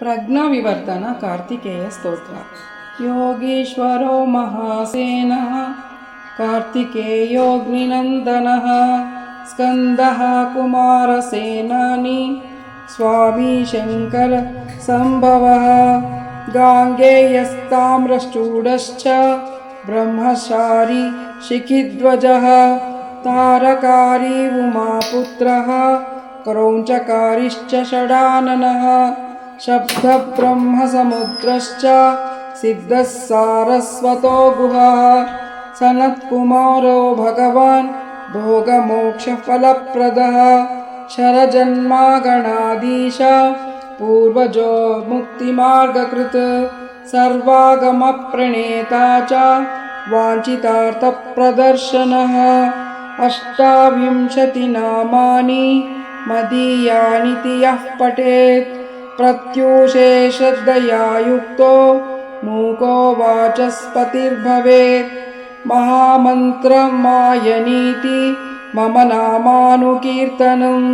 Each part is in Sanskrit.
प्रज्ञाविवर्धन कार्तिकेयस्तोत्र योगीश्वरो महासेनः कार्तिकेयोऽग्निनन्दनः स्कन्दः कुमारसेनानी स्वामी शङ्करसम्भवः गाङ्गेयस्ताम्रश्चूडश्च ब्रह्मचारी शिखिध्वजः तारकारी उमापुत्रः क्रौञ्चकारिश्च षडाननः शब्दब्रह्मसमुद्रश्च सिद्धः सारस्वतो गुहः। सनत्कुमारो भगवान् भोगमोक्षफलप्रदः। शरजन्मागणाधीश पूर्वजो मुक्तिमार्गकृत्। सर्वागमप्रणेता च वाञ्छितार्थप्रदर्शनः। अष्टाविंशतिनामानि मदीयानिति यः पठेत् प्रत्यूषे श्रद्धया युक्तो मूको वाचस्पतिर्भवेत्। महामन्त्रमायनीति मम नामानुकीर्तनं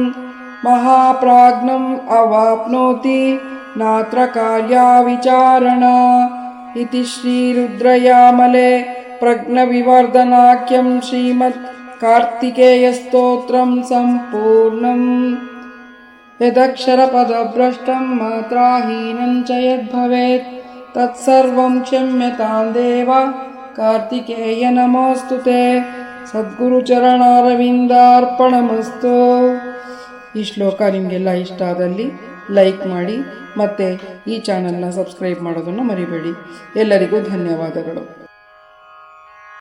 महाप्राज्ञम् अवाप्नोति नात्र कार्याविचारणा इति श्रीरुद्रयामले प्रज्ञविवर्धनाख्यं श्रीमत् कार्तिकेयस्तोत्रं सम्पूर्णम् यदक्षरपदभ्रष्टं मात्राहीनं च यद्भवेत् तत्सर्वं क्षम्यतां देव कार्तिकेय नमोऽस्तु ते ಸದ್ಗುರುಚರಣಾರವಿಂದಾರ್ಪಣಮಸ್ತು ಈ ಶ್ಲೋಕ ನಿಮಗೆಲ್ಲ ಇಷ್ಟ ಆದಲ್ಲಿ ಲೈಕ್ ಮಾಡಿ ಮತ್ತು ಈ ಚಾನಲ್ನ ಸಬ್ಸ್ಕ್ರೈಬ್ ಮಾಡೋದನ್ನು ಮರಿಬೇಡಿ ಎಲ್ಲರಿಗೂ ಧನ್ಯವಾದಗಳು